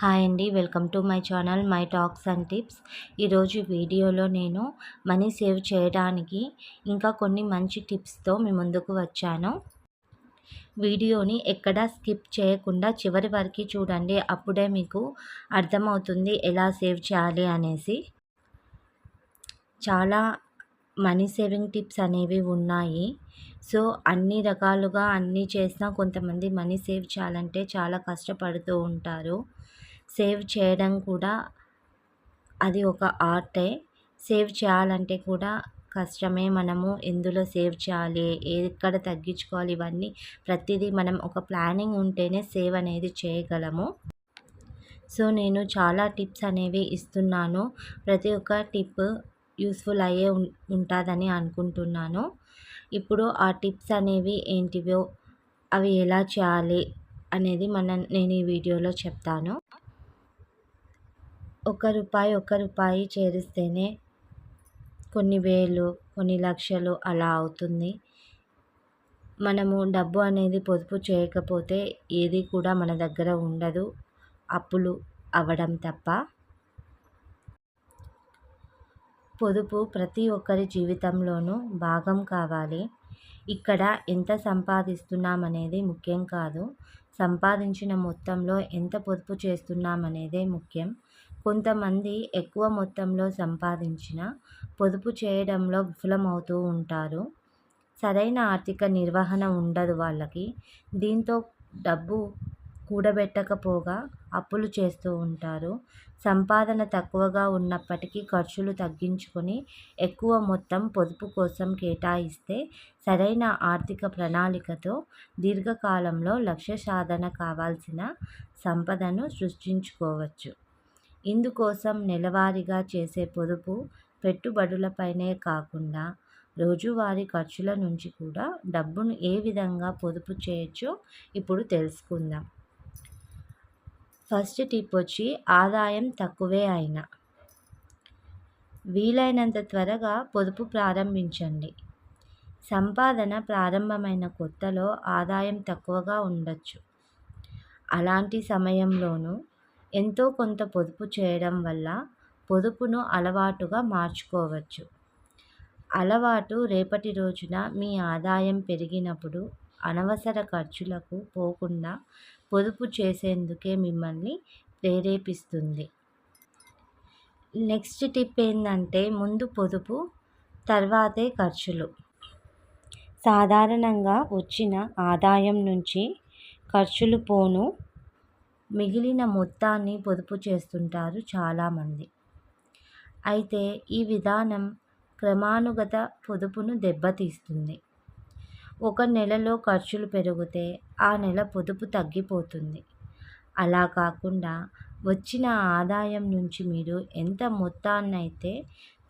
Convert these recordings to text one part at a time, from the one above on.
Hi అండి welcome to my channel my talks and tips. ఈరోజు వీడియోలో నేను మనీ సేవ్ చేయడానికి ఇంకా కొన్ని మంచి టిప్స్తో మీ ముందుకు వచ్చాను. వీడియోని ఎక్కడా స్కిప్ చేయకుండా చివరి వరకు చూడండి అప్పుడే మీకు అర్థమవుతుంది ఎలా సేవ్ చేయాలి అనేసి. చాలా మనీ సేవింగ్ టిప్స్ అనేవి ఉన్నాయి. సో అన్ని రకాలుగా అన్నీ చేసినా కొంతమంది మనీ సేవ్ చేయాలంటే చాలా కష్టపడుతూ ఉంటారు. సేవ్ చేయడం కూడా అది ఒక ఆర్టే. సేవ్ చేయాలంటే కూడా కష్టమే మనము ఎందులో సేవ్ చేయాలి ఎక్కడ తగ్గించుకోవాలి ఇవన్నీ ప్రతిదీ మనం ఒక ప్లానింగ్ ఉంటేనే సేవ్ అనేది చేయగలము. సో నేను చాలా టిప్స్ అనేవి ఇస్తున్నాను. ప్రతి ఒక్క టిప్ యూస్ఫుల్ అయ్యే ఉంటుందని అనుకుంటున్నాను. ఇప్పుడు ఆ టిప్స్ అనేవి ఏంటివో అవి ఎలా చేయాలి అనేది మనం నేను ఈ వీడియోలో చెప్తాను. ఒక రూపాయి ఒక రూపాయి చేరిస్తేనే కొన్ని వేలు కొన్ని లక్షలు అలా అవుతుంది. మనము డబ్బు అనేది పొదుపు చేయకపోతే ఏది కూడా మన దగ్గర ఉండదు. అప్పులు అవ్వడం తప్ప. పొదుపు ప్రతి ఒక్కరి జీవితంలోనూ భాగం కావాలి. ఇక్కడ ఎంత సంపాదిస్తున్నామనేది ముఖ్యం కాదు. సంపాదించిన మొత్తంలో ఎంత పొదుపు చేస్తున్నామనేదే ముఖ్యం. కొంతమంది ఎక్కువ మొత్తంలో సంపాదించిన పొదుపు చేయడంలో విఫలమవుతూ ఉంటారు. సరైన ఆర్థిక నిర్వహణ ఉండదు వాళ్ళకి. దీంతో డబ్బు కూడబెట్టకపోగా అప్పులు చేస్తూ ఉంటారు. సంపాదన తక్కువగా ఉన్నప్పటికీ ఖర్చులు తగ్గించుకొని ఎక్కువ మొత్తం పొదుపు కోసం కేటాయిస్తే సరైన ఆర్థిక ప్రణాళికతో దీర్ఘకాలంలో లక్ష్య సాధన కావాల్సిన సంపదను సృష్టించుకోవచ్చు. ఇందుకోసం నెలవారీగా చేసే పొదుపు పెట్టుబడులపైనే కాకుండా రోజువారీ ఖర్చుల నుంచి కూడా డబ్బును ఏ విధంగా పొదుపు చేయొచ్చో ఇప్పుడు తెలుసుకుందాం. ఫస్ట్ టిప్ వచ్చి ఆదాయం తక్కువే అయినా. వీలైనంత త్వరగా పొదుపు ప్రారంభించండి. సంపాదన ప్రారంభమైన కొత్తలో ఆదాయం తక్కువగా ఉండొచ్చు. అలాంటి సమయంలోనూ ఎంతో కొంత పొదుపు చేయడం వల్ల పొదుపును అలవాటుగా మార్చుకోవచ్చు. అలవాటు రేపటి రోజున మీ ఆదాయం పెరిగినప్పుడు అనవసర ఖర్చులకు పోకుండా పొదుపు చేసేందుకే మిమ్మల్ని ప్రేరేపిస్తుంది. నెక్స్ట్ టిప్ ఏంటంటే ముందు పొదుపు తర్వాతే ఖర్చులు. సాధారణంగా వచ్చిన ఆదాయం నుంచి ఖర్చులు పోను మిగిలిన మొత్తాన్ని పొదుపు చేస్తుంటారు చాలామంది. అయితే ఈ విధానం క్రమానుగత పొదుపును దెబ్బతీస్తుంది. ఒక నెలలో ఖర్చులు పెరిగితే ఆ నెల పొదుపు తగ్గిపోతుంది. అలా కాకుండా వచ్చిన ఆదాయం నుంచి మీరు ఎంత మొత్తాన్నైతే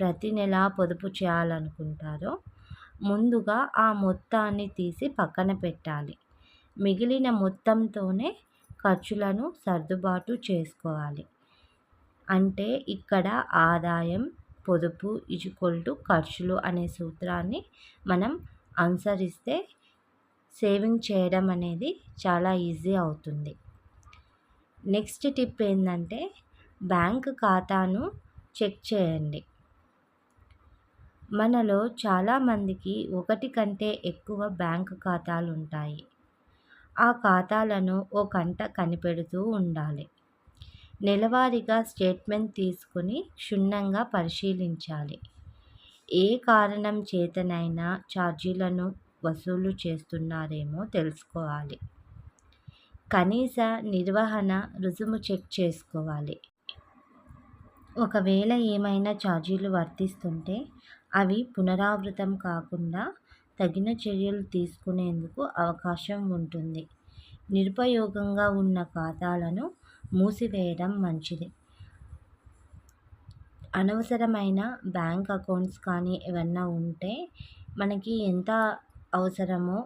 ప్రతి నెల పొదుపు చేయాలనుకుంటారో ముందుగా ఆ మొత్తాన్ని తీసి పక్కన పెట్టాలి. మిగిలిన మొత్తంతోనే ఖర్చులను సర్దుబాటు చేసుకోవాలి. అంటే ఇక్కడ ఆదాయం పొదుపు ఈక్వల్ టు ఖర్చులు అనే సూత్రాన్ని మనం అనుసరిస్తే సేవింగ్ చేయడం అనేది చాలా ఈజీ అవుతుంది. నెక్స్ట్ టిప్ ఏంటంటే బ్యాంక్ ఖాతాను చెక్ చేయండి. మనలో చాలామందికి ఒకటి కంటే ఎక్కువ బ్యాంక్ ఖాతాలు ఉంటాయి. ఆ ఖాతాలను ఓ కంట కనిపెడుతూ ఉండాలి. నెలవారీగా స్టేట్మెంట్ తీసుకుని క్షుణ్ణంగా పరిశీలించాలి. ఏ కారణం చేతనైనా ఛార్జీలను వసూలు చేస్తున్నారేమో తెలుసుకోవాలి. కనీస నిర్వహణ రుజుము చెక్ చేసుకోవాలి. ఒకవేళ ఏమైనా ఛార్జీలు వర్తిస్తుంటే అవి పునరావృతం కాకుండా తగిన చర్యలు తీసుకునేందుకు అవకాశం ఉంటుంది. నిరుపయోగంగా ఉన్న ఖాతాలను మూసివేయడం మంచిది. అనవసరమైన బ్యాంక్ అకౌంట్స్ కానీ ఏమన్నా ఉంటే మనకి ఎంత అవసరమో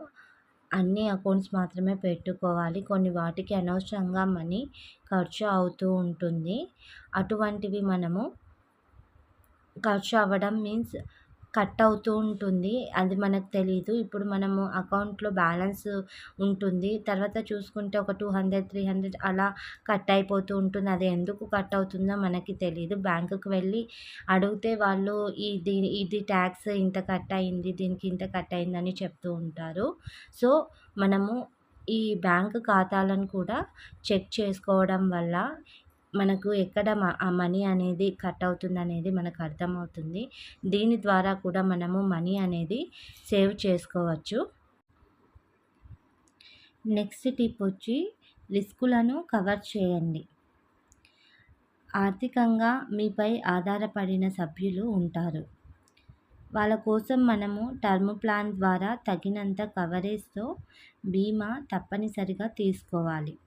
అన్ని అకౌంట్స్ మాత్రమే పెట్టుకోవాలి. కొన్ని వాటికి అనవసరంగా మనీ ఖర్చు అవుతూ ఉంటుంది. అటువంటివి మనము ఖర్చు అవ్వడం మీన్స్ కట్ అవుతూ ఉంటుంది. అది మనకు తెలీదు. ఇప్పుడు మనము అకౌంట్లో బ్యాలెన్స్ ఉంటుంది. తర్వాత చూసుకుంటే ఒక టూ హండ్రెడ్ త్రీ హండ్రెడ్ అలా కట్ అయిపోతూ ఉంటుంది. అది ఎందుకు కట్ అవుతుందో మనకి తెలియదు బ్యాంకుకి వెళ్ళి అడిగితే వాళ్ళు ఇది ఇది ట్యాక్స్ ఇంత కట్ అయింది దీనికి ఇంత కట్ అయిందని చెప్తూ ఉంటారు. సో మనము ఈ బ్యాంక్ ఖాతాలను కూడా చెక్ చేసుకోవడం వల్ల మనకు ఎక్కడ ఆ మనీ అనేది కట్ అవుతుంది అనేది మనకు అర్థమవుతుంది. దీని ద్వారా కూడా మనము మనీ అనేది సేవ్ చేసుకోవచ్చు. నెక్స్ట్ టిప్ వచ్చి రిస్కులను కవర్ చేయండి. ఆర్థికంగా మీపై ఆధారపడిన సభ్యులు ఉంటారు. వాళ్ళ కోసం మనము టర్మ్ ప్లాన్ ద్వారా తగినంత కవరేజ్తో బీమా తప్పనిసరిగా తీసుకోవాలి.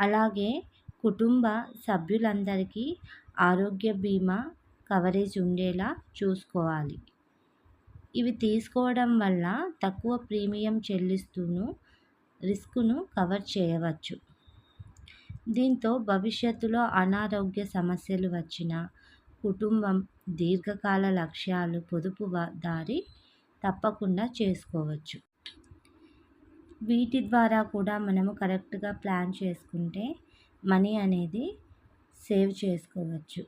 అలాగే కుటుంబ సభ్యులందరికీ ఆరోగ్య బీమా కవరేజ్ ఉండేలా చూసుకోవాలి. ఇవి తీసుకోవడం వల్ల తక్కువ ప్రీమియం చెల్లిస్తూను రిస్క్ను కవర్ చేయవచ్చు. దీంతో భవిష్యత్తులో అనారోగ్య సమస్యలు వచ్చిన కుటుంబం దీర్ఘకాల లక్ష్యాలు పొదుపు దారి తప్పకుండా చేసుకోవచ్చు. వీటి ద్వారా కూడా మనము కరెక్ట్గా ప్లాన్ చేసుకుంటే మనీ అనేది సేవ్ చేసుకోవచ్చు.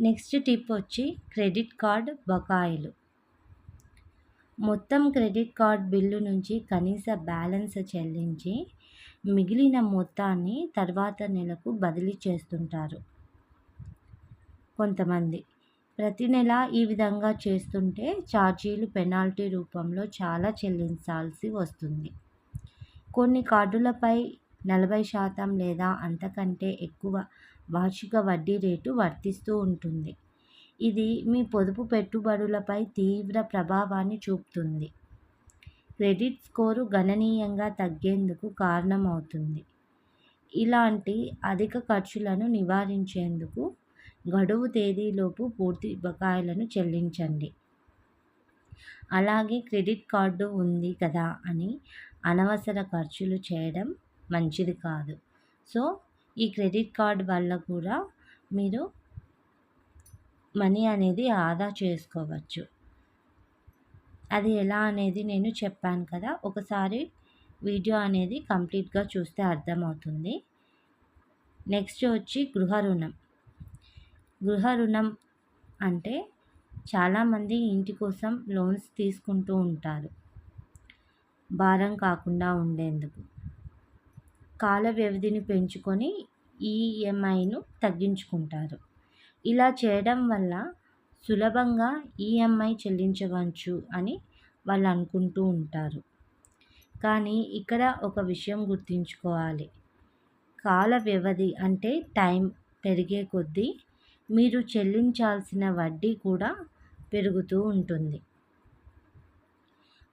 నెక్స్ట్ టిప్ వచ్చి క్రెడిట్ కార్డ్ బకాయిలు. మొత్తం క్రెడిట్ కార్డ్ బిల్లు నుంచి కనీస బ్యాలెన్స్ చెల్లించి మిగిలిన మొత్తాన్ని తర్వాత నెలకు బదిలీ చేస్తుంటారు. కొంతమంది ప్రతి నెల ఈ విధంగా చేస్తుంటే ఛార్జీలు పెనాల్టీ రూపంలో చాలా చెల్లించాల్సి వస్తుంది. కొన్ని కార్డులపై నలభై శాతం లేదా అంతకంటే ఎక్కువ వార్షిక వడ్డీ రేటు వర్తిస్తూ ఉంటుంది. ఇది మీ పొదుపు పెట్టుబడులపై తీవ్ర ప్రభావాన్ని చూపుతుంది. క్రెడిట్ స్కోరు గణనీయంగా తగ్గేందుకు కారణమవుతుంది. ఇలాంటి అధిక ఖర్చులను నివారించేందుకు గడువు తేదీలోపు పూర్తి బకాయిలను చెల్లించండి. అలాగే క్రెడిట్ కార్డు ఉంది కదా అని అనవసర ఖర్చులు చేయడం మంచిది కాదు. సో ఈ క్రెడిట్ కార్డ్ వల్ల కూడా మీరు మనీ అనేది ఆదా చేసుకోవచ్చు. అది ఎలా అనేది నేను చెప్పాను కదా ఒకసారి వీడియో అనేది కంప్లీట్గా చూస్తే అర్థమవుతుంది. నెక్స్ట్ వచ్చి గృహ రుణం. గృహ రుణం అంటే చాలామంది ఇంటి కోసం లోన్స్ తీసుకుంటూ ఉంటారు. భారం కాకుండా ఉండేందుకు. కాల వ్యవధిని పెంచుకొని ఈఎంఐను తగ్గించుకుంటారు. ఇలా చేయడం వల్ల సులభంగా ఈఎంఐ చెల్లించవచ్చు అని వాళ్ళు అనుకుంటూ ఉంటారు. కానీ ఇక్కడ ఒక విషయం గుర్తుంచుకోవాలి. కాల వ్యవధి అంటే టైం పెరిగే కొద్దీ మీరు చెల్లించాల్సిన వడ్డీ కూడా పెరుగుతూ ఉంటుంది.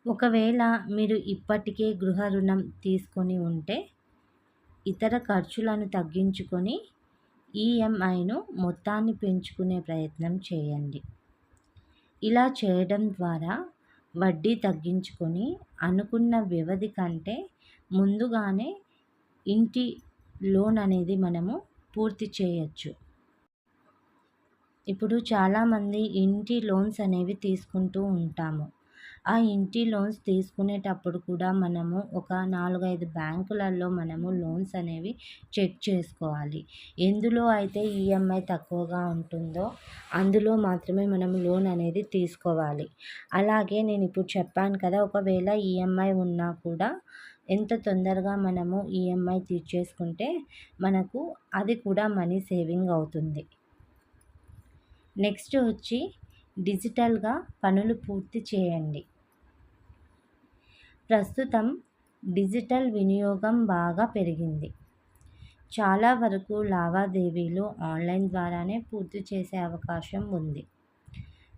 ఒకవేళ మీరు ఇప్పటికే గృహ రుణం తీసుకొని ఉంటే ఇతర ఖర్చులను తగ్గించుకొని ఈఎంఐను మొత్తాన్ని పెంచుకునే ప్రయత్నం చేయండి. ఇలా చేయడం ద్వారా వడ్డీ తగ్గించుకొని అనుకున్న వ్యవధి కంటే ముందుగానే ఇంటి లోన్ అనేది మనము పూర్తి చేయొచ్చు. ఇప్పుడు చాలామంది ఇంటి లోన్స్ అనేవి తీసుకుంటూ ఉంటాము. ఆ ఇంటి లోన్స్ తీసుకునేటప్పుడు కూడా మనము ఒక నాలుగైదు బ్యాంకులలో మనము లోన్స్ అనేవి చెక్ చేసుకోవాలి. ఎందులో అయితే ఈఎంఐ తక్కువగా ఉంటుందో అందులో మాత్రమే మనం లోన్ అనేది తీసుకోవాలి. అలాగే నేను ఇప్పుడు చెప్పాను కదా ఒకవేళ ఈఎంఐ ఉన్నా కూడా ఎంత తొందరగా మనము ఈఎంఐ తీర్చేసుకుంటే మనకు అది కూడా మనీ సేవింగ్ అవుతుంది. నెక్స్ట్ వచ్చి డిజిటల్గా పనులు పూర్తి చేయండి. ప్రస్తుతం డిజిటల్ వినియోగం బాగా పెరిగింది. చాలా వరకు లావాదేవీలు ఆన్లైన్ ద్వారానే పూర్తి చేసే అవకాశం ఉంది.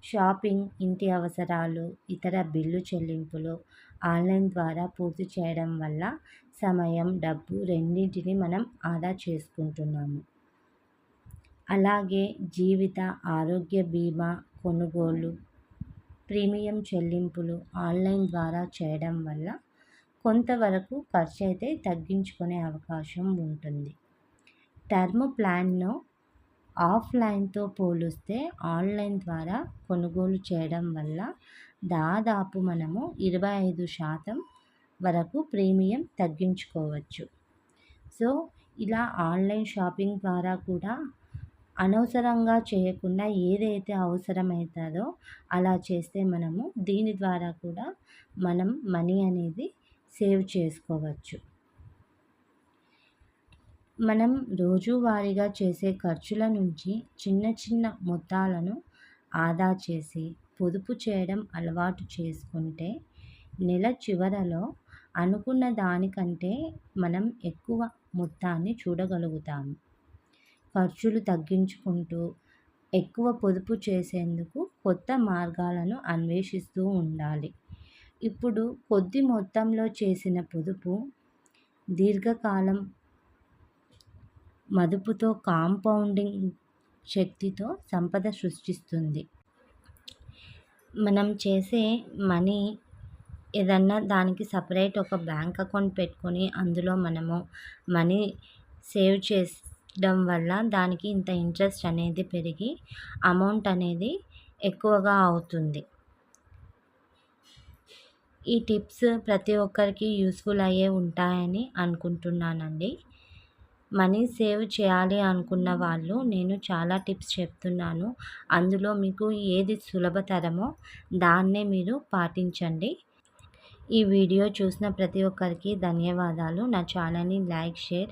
షాపింగ్ ఇంటి అవసరాలు ఇతర బిల్లు చెల్లింపులు ఆన్లైన్ ద్వారా పూర్తి చేయడం వల్ల సమయం డబ్బు రెండింటిని మనం ఆదా చేసుకుంటున్నాము. అలాగే జీవిత ఆరోగ్య బీమా కొనుగోలు ప్రీమియం చెల్లింపులు ఆన్లైన్ ద్వారా చేయడం వల్ల కొంతవరకు ఖర్చు అయితే తగ్గించుకునే అవకాశం ఉంటుంది. టర్మ్ ప్లాన్ను ఆఫ్లైన్తో పోలిస్తే ఆన్లైన్ ద్వారా కొనుగోలు చేయడం వల్ల దాదాపు మనము ఇరవై ఐదు శాతం వరకు ప్రీమియం తగ్గించుకోవచ్చు. సో ఇలా ఆన్లైన్ షాపింగ్ ద్వారా కూడా అనవసరంగా చేయకుండా ఏదైతే అవసరమవుతుందో అలా చేస్తే మనము దీని ద్వారా కూడా మనం మనీ అనేది సేవ్ చేసుకోవచ్చు. మనం రోజువారీగా చేసే ఖర్చుల నుంచి చిన్న చిన్న మొత్తాలను ఆదా చేసి పొదుపు చేయడం అలవాటు చేసుకుంటే నెల చివరలో అనుకున్న దానికంటే మనం ఎక్కువ మొత్తాన్ని చూడగలుగుతాము. ఖర్చులు తగ్గించుకుంటూ ఎక్కువ పొదుపు చేసేందుకు కొత్త మార్గాలను అన్వేషిస్తూ ఉండాలి. ఇప్పుడు కొద్ది మొత్తంలో చేసిన పొదుపు దీర్ఘకాలం మదుపుతో కాంపౌండింగ్ శక్తితో సంపద సృష్టిస్తుంది. మనం చేసే మనీ ఏదన్నా దానికి సపరేట్ ఒక బ్యాంక్ అకౌంట్ పెట్టుకొని అందులో మనము మనీ సేవ్ చేయడం వల్ల దానికి ఇంత ఇంట్రెస్ట్ అనేది పెరిగి అమౌంట్ అనేది ఎక్కువగా అవుతుంది. ఈ టిప్స్ ప్రతి ఒక్కరికి యూస్ఫుల్ అయ్యే ఉంటాయని అనుకుంటున్నానండి. మనీ సేవ్ చేయాలి అనుకున్న వాళ్ళు నేను చాలా టిప్స్ చెప్తున్నాను. అందులో మీకు ఏది సులభతరమో దాన్నే మీరు పాటించండి. ఈ వీడియో చూసిన ప్రతి ఒక్కరికి ధన్యవాదాలు. నా ఛానల్ని లైక్ షేర్